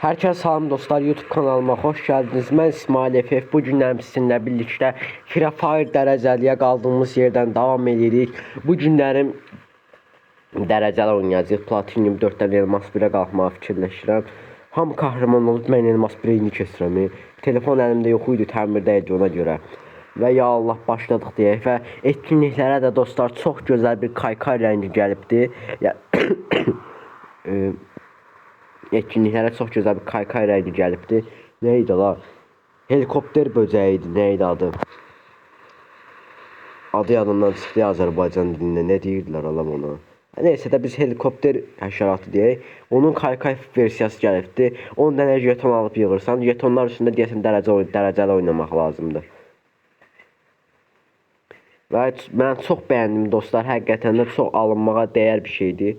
Herkese salam dostlar YouTube kanalıma hoş geldiniz. Ben İsmail Efef. Bu günlərim sizinlə birlikdə Free Fire dərəcəliyə qaldığımız yerdən davam edirik. Bu günlərim dərəcəli oynayacağıq. Platinum 4-dən Elmas 1-ə qalxmağı fikirləşirəm. Hamı qəhrəman olub mən Elmas 1-ə indi keçirəm. Telefon əlimdə yox idi, təmirdə idi ona görə. Və ya Allah başladıq deyək və etkinliklərə də dostlar çox gözəl bir kaykay rəngi gəlibdi. Ya etkinliklərə çox gözəl bir kaykay rəngi gəlibdi. Nə idi la? Helikopter böcəyi idi, nə idi adı? Adı yadımdan çıxdı Azərbaycan dilində. Nə deyirdilər alam ona? Nəysə də biz helikopter həşəratı deyək. Onun kaykay versiyası gəlibdi. 10 dənə jeton alıb yığırsan. Jetonlar üstündə deyəsən dərəcə dərəcəli oynamaq lazımdır. Və mən çox bəyəndim dostlar. Həqiqətən də çox alınmağa dəyər bir şeydir.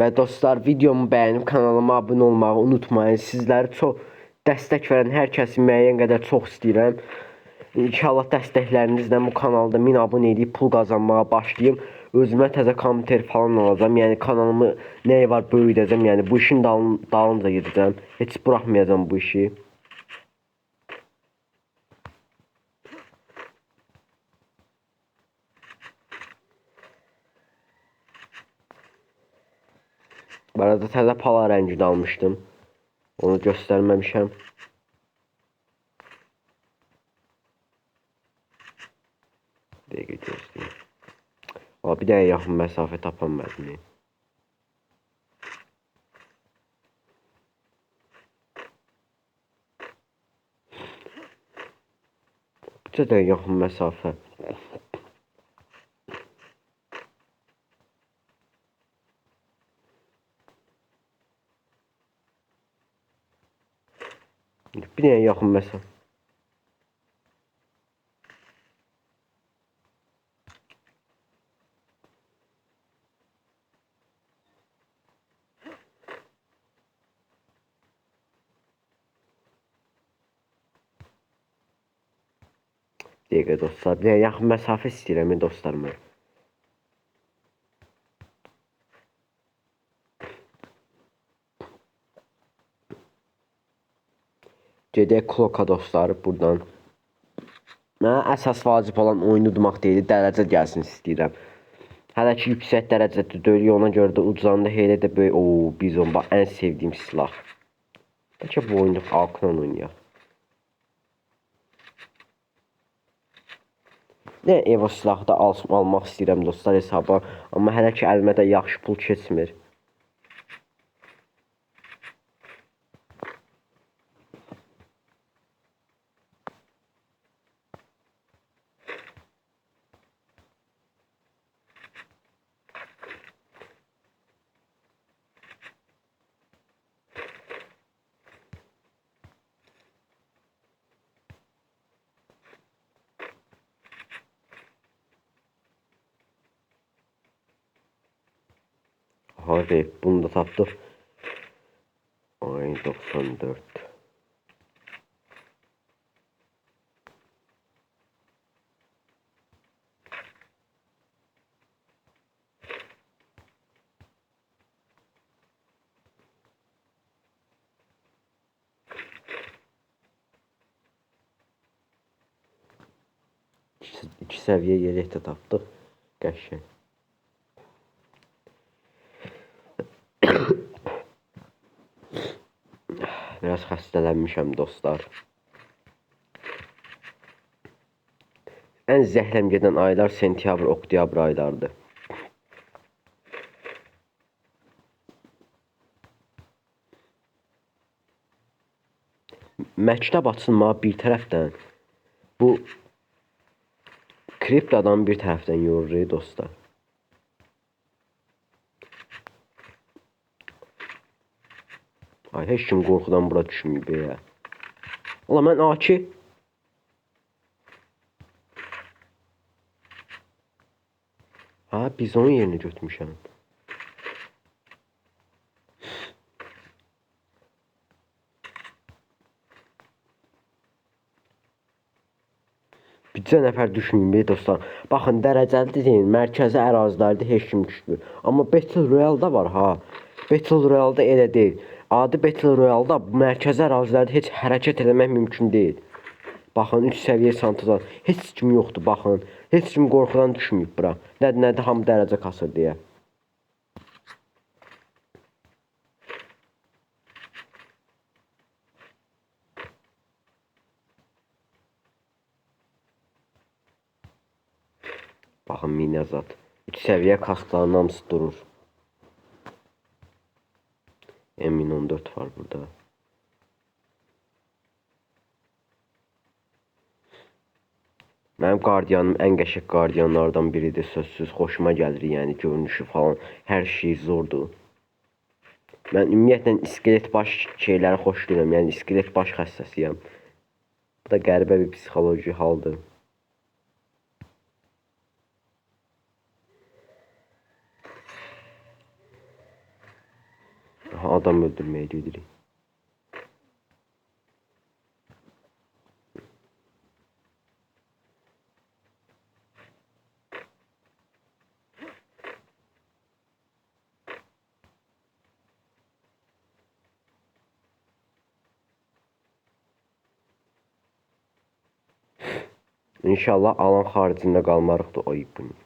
Və dostlar videomu bəyənib kanalıma abunə olmağı unutmayın. Sizləri çox dəstək verən hər kəsi müəyyən qədər çox istəyirəm. İnşallah dəstəklərinizlə bu kanalda 1000 abunə edib pul qazanmağa başlayım. Özümə təzə kompüter falan alacağam. Yəni kanalımı nəyi var böyüdəcəm. Yəni bu işin dalın, dalınca gedəcəm. Heç buraxmayacağam bu işi. Arada Tele Power Range'de almıştım. Onu göstermemişim. Diye gidiyoruz diye. Ama bir daha yakın mesafe tapan ben Bir daha yakın mesafe. Binaya yakın mesela. Diye dostlar. Binaya yakın mesafe istedim dostlarım. Gedək kloka dostlar buradan. Mənə əsas vacib olan oyunu udmaq deyil, dərəcə gəlsin istəyirəm. Hələ ki yüksək dərəcədə deyil, ona görə də ucanda elə də böyük, o bizon bax ən sevdiyim silah. Bəlkə bu oyunu Falcon oynayaq. Nə Evo silahı da al almaq istəyirəm dostlar hesaba, amma hələ ki əlimə də yaxşı pul keçmir. Hadi bunu da taptık. Ay 94. İki, iki seviye yelek de taptık. Qəşəng. Biraz xəstələnmişəm dostlar. Ən zəhləm gedən aylar sentyabr, oktyabr aylardır. Məktəb açılmağa bir tərəfdən bu kriptodan bir tərəfdən yorur dostlar. Ay heç kim qorxudan bura düşməyib ya. Ola mən AK Ha, biz onun yerini götürmüşəm. Bircə nəfər düşməyim be dostlar. Baxın dərəcəli deyin, mərkəzi ərazilərdə heç kim düşmür. Amma Battle Royale-da var ha. Battle Royale-da elə deyil. Adi Battle Royale-da mərkəzi ərazilərdə heç hərəkət etmək mümkün deyil. Baxın 3 səviyyə çantalar. Heç kim yoxdur baxın. Heç kim qorxudan düşməyib bura. Nədir nədir hamı dərəcə kasır deyə. Baxın minəzat. 3 səviyyə kaskların hamısı durur. Mənim qardiyanım ən qəşəng qardiyanlardan biridir, sözsüz xoşuma gəlir, yəni görünüşü falan, hər şey zordur. Mən ümumiyyətlə iskelet baş şeyləri xoşlayıram, yəni iskelet baş xəstəsiyəm. Bu da qəribə bir psixoloji haldır. Aha, adam öldürməyə gedirik. İnşallah alan xaricində qalmarıq da o ipini.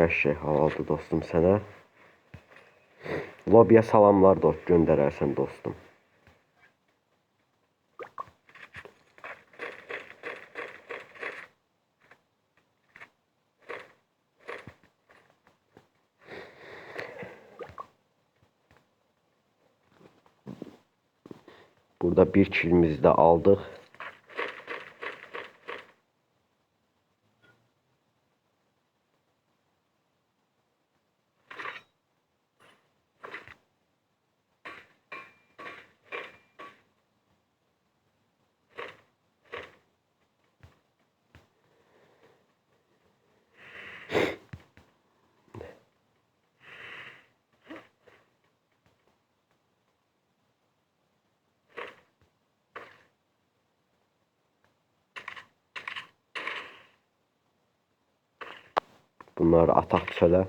Qəşəng halaldır dostum sənə. Lobiyə salamlar dost göndərərsən dostum. Burada bir kilimizi də aldıq. Bunlar atak düşələ.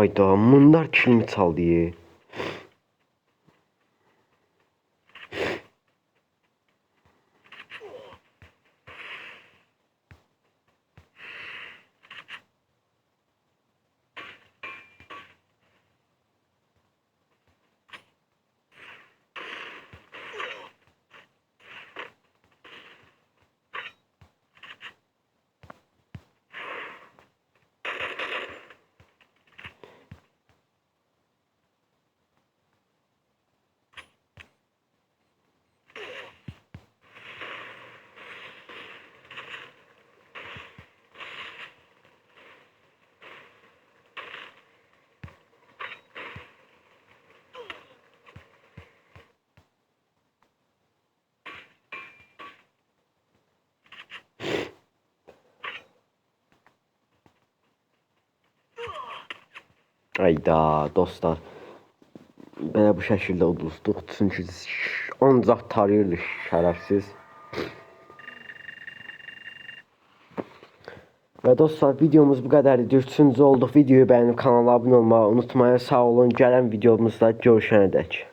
Çölə. Hayda bunlar kilimi çaldı. Ye. Ayda dostlar. Belə bu şəkildə uduzduq. Çünki ancaq tarıyırdı şərəfsiz. Və dostlar videomuz bu qədər idi. Üçüncü olduq. Videoyu bəyənib kanala abunə olmağı unutmayın. Sağ olun. Gələn videomuzda görüşənədək.